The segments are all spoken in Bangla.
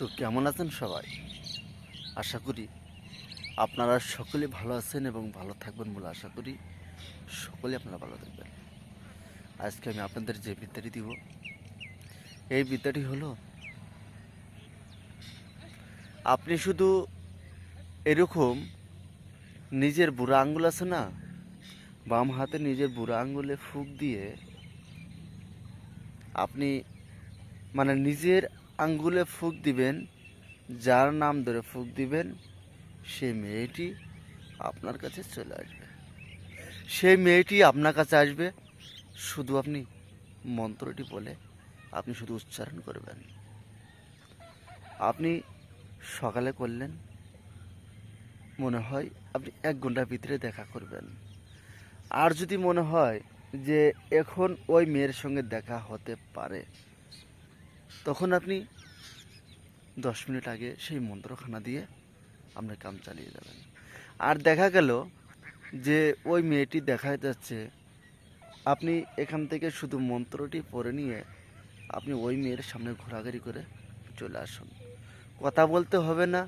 তো কেমন আছেন সবাই? আশা করি আপনারা সকলে ভালো আছেন এবং ভালো থাকবেন বলে আশা করি সকলে আপনারা ভালো থাকবেন। আজকে আমি আপনাদের যে বিদ্যাটি দিব, এই বিদ্যাটি হলো, আপনি শুধু এরকম নিজের বুড়া আঙ্গুল আছে না, বাম হাতে নিজের বুড়া আঙ্গুলে ফুক দিয়ে আপনি মানে নিজের আঙ্গুলে ফুক দিবেন, যার নাম ধরে ফুক দিবেন, সে মেয়েটি আপনার কাছে চলে আসবে। সেই মেয়েটি আপনার কাছে আসবে, শুধু আপনি মন্ত্রটি বলে আপনি শুধু উচ্চারণ করবেন। আপনি সকালে করলেন, মনে হয় আপনি এক ঘণ্টার ভিতরে দেখা করবেন। আর যদি মনে হয় যে এখন ওই মেয়ের সঙ্গে দেখা হতে পারে তখন আপনি দশ মিনিট আগে সেই মন্ত্রখানা দিয়ে আপনার কাম চালিয়ে যাবেন। আর দেখা গেল যে ওই মেয়েটি দেখা যাচ্ছে, আপনি এখান থেকে শুধু মন্ত্রটি পড়ে নিয়ে আপনি ওই মেয়ের সামনে ঘোরাঘুরি করে চলে আসুন। কথা বলতে হবে না,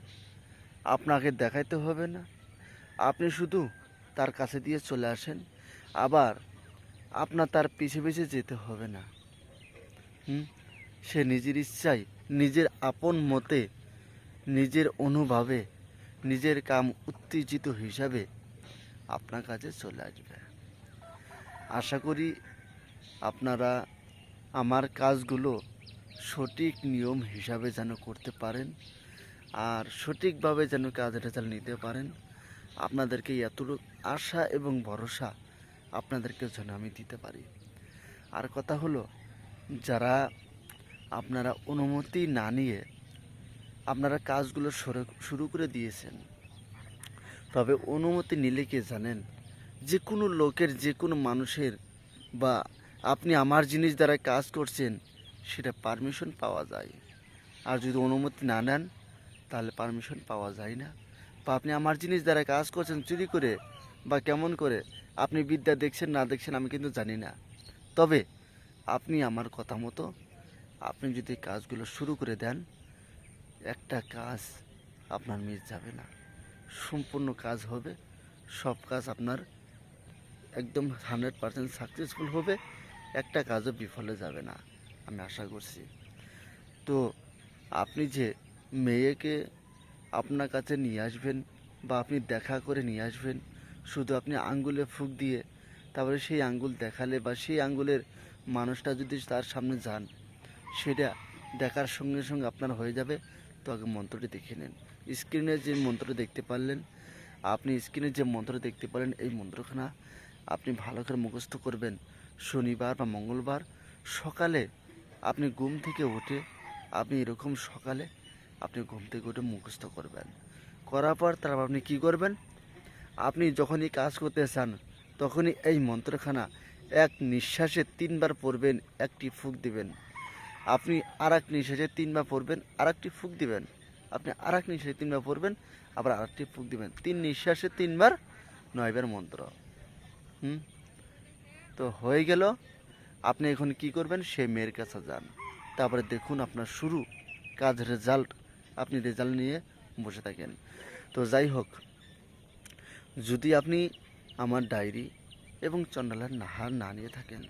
আপনাকে দেখাইতে হবে না। আপনি শুধু তার কাছে দিয়ে চলে আসেন, আবার আপনার তার পিছে পিছে যেতে হবে না। হুম? সে নিজের ইচ্ছায়, নিজের আপন মতে, নিজের অনুভবে, নিজের কাম উত্তেজিত হিসাবে আপনার কাছে চলে আসবে। আশা করি আপনারা আমার কাজগুলো সঠিক নিয়ম হিসাবে যেন করতে পারেন আর সঠিকভাবে যেন কাজের রেজাল্ট নিতে পারেন, আপনাদেরকে এতটুকু আশা এবং ভরসা আপনাদেরকে যেন আমি দিতে পারি। আর কথা হলো, যারা আপনারা অনুমতি না নিয়ে আপনারা কাজগুলো শুরু করে দিয়েছেন। তবে অনুমতি নিলে কি জানেন? যে কোনো লোকের, যে কোনো মানুষের বা আপনি আমার জিনিস দ্বারা কাজ করছেন, সেটা পারমিশন পাওয়া যায়। আর যদি অনুমতি না নেন, তাহলে পারমিশন পাওয়া যায় না। বা আপনি আমার জিনিস দ্বারা কাজ করছেন, চুরি করে বা কেমন করে, আপনি বিদ্যা দেখছেন, না দেখছেন, আমি কিন্তু জানি না। তবে আপনি আমার কথা মতো আপনি যদি কাজগুলো শুরু করে দেন, একটা কাজ আপনার মিস যাবে না। সম্পূর্ণ কাজ হবে, সব কাজ আপনার একদম হান্ড্রেড পার্সেন্ট সাকসেসফুল হবে, একটা কাজও বিফলে যাবে না, আমি আশা করছি। তো আপনি যে মেয়েকে আপনার কাছে নিয়ে আসবেন বা আপনি দেখা করে নিয়ে আসবেন, শুধু আপনি আঙ্গুলে ফুক দিয়ে তারপরে সেই আঙ্গুল দেখালে বা সেই আঙ্গুলের মানুষটা যদি তার সামনে যান সেটা দেখার সঙ্গে সঙ্গে আপনার হয়ে যাবে। তো আগে মন্ত্রটি দেখে নেন। স্ক্রিনে যে মন্ত্র দেখতে পারলেন, আপনি স্ক্রিনে যে মন্ত্র দেখতে পারেন এই মন্ত্রখানা আপনি ভালো করে মুখস্থ করবেন। শনিবার বা মঙ্গলবার সকালে আপনি ঘুম থেকে উঠে আপনি এরকম সকালে আপনি ঘুম থেকে উঠে মুখস্থ করবেন। করার পর তারপর আপনি কি করবেন? আপনি যখনই কাজ করতে চান, তখনই এই মন্ত্রখানা এক নিঃশ্বাসে তিনবার পড়বেন, একটি ফুক দিবেন। আপনি আর এক নিঃশ্বাসে তিনবার পড়বেন আর একটি ফুক দিবেন। আপনি আর এক নিঃশ্বাসে তিনবার পড়বেন, আবার আর একটি ফুক দিবেন। তিন নিঃশ্বাসে তিনবার নয়বার মন্ত্র। হুম? তো হয়ে গেল। আপনি এখন কি করবেন? সেই মেয়ের কাছে যান। তারপরে দেখুন আপনার শুরু কাজ রেজাল্ট আপনি রেজাল্ট নিয়ে বসে থাকেন। তো যাই হোক, যদি আপনি আমার ডায়েরি এবং চন্ডালার নাহার না নিয়ে থাকেন,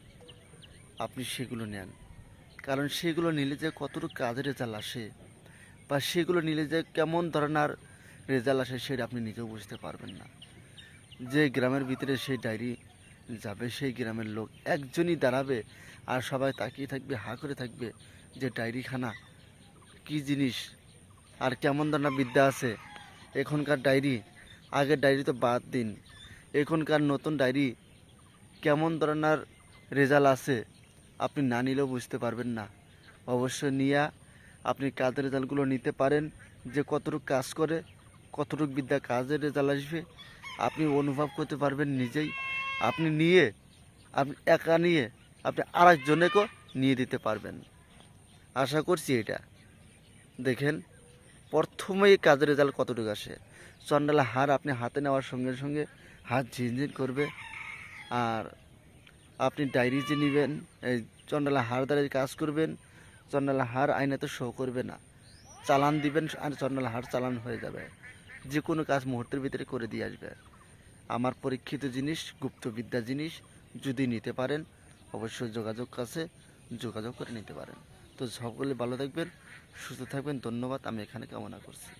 আপনি সেগুলো নেন। কারণ সেগুলো নিলে যে কতটুকু কাজের রেজাল্ট আসে বা সেগুলো নিলে যে কেমন ধরনের রেজাল্ট আসে সেটা আপনি নিজেও বুঝতে পারবেন না। যে গ্রামের ভিতরে সেই ডায়েরি যাবে, সেই গ্রামের লোক একজনই দাঁড়াবে আর সবাই তাকিয়ে থাকবে, হা করে থাকবে যে ডায়েরিখানা কি জিনিস আর কেমন ধরনের বিদ্যা আছে। এখনকার ডায়েরি, আগের ডায়েরি তো বাদ দিন। এখনকার নতুন ডায়েরি কেমন ধরনের রেজাল্ট আছে আপনি না নিলেও বুঝতে পারবেন না। অবশ্যই নিয়ে আপনি কাজের রেজাল্টগুলো নিতে পারেন, যে কতটুকু কাজ করে, কতটুকু বিদ্যা কাজের রেজাল্ট আসবে, আপনি অনুভব করতে পারবেন নিজেই। আপনি নিয়ে, আপনি একা নিয়ে, আপনি আরেকজনেকেও নিয়ে দিতে পারবেন। আশা করছি এটা। দেখেন, প্রথমেই কাজের রেজাল্ট কতটুকু আসে। চন্ডালা হার আপনি হাতে নেওয়ার সঙ্গে সঙ্গে হাত ঝিনঝিন করবে, আর আপনি ডায়েরি যে নেবেন, এই চন্ডালা হার দ্বারা কাজ করবেন চন্ডালা হার আইনাতে শো করবে না। চালান দিবেন, আর চন্ডাল হাট চালান হয়ে যাবে। যে কোনো কাজ মুহূর্তের ভিতরে করে দিয়ে আসবে। আমার পরীক্ষিত জিনিস, গুপ্তবিদ্যা জিনিস, যদি নিতে পারেন, অবশ্যই যোগাযোগ কাছে যোগাযোগ করে নিতে পারেন। তো সকলে ভালো থাকবেন, সুস্থ থাকবেন, ধন্যবাদ, আমি এখানে কামনা করছি।